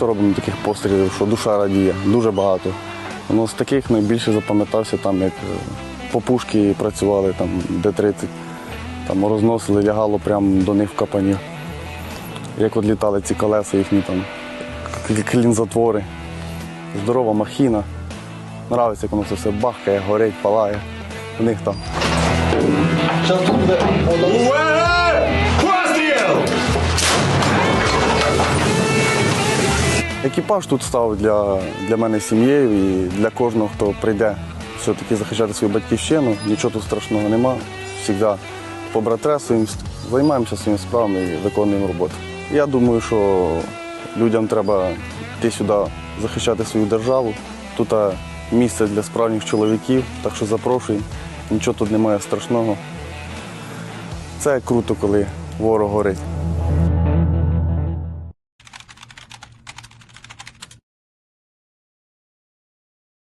робимо таких пострілів, що душа радіє, дуже багато. Ну, з таких найбільше запам'ятався, там, як е, по пушки працювали, там, Д-30, там розносили, лягало прямо до них в капані. Як от літали ці колеса їхні там, клінзатвори. Здорова махіна. Нравиться, як воно це все бахкає, горить, палає. У них там. Екіпаж тут став для, для мене сім'єю і для кожного, хто прийде все-таки захищати свою батьківщину. Нічого тут страшного нема. Завжди побратресуємо, займаємося своїми справами і виконуємо роботу. Я думаю, що людям треба йти сюди захищати свою державу. Тут місце для справжніх чоловіків, так що запрошуємо. Нічого тут немає страшного. Це круто, коли ворог горить.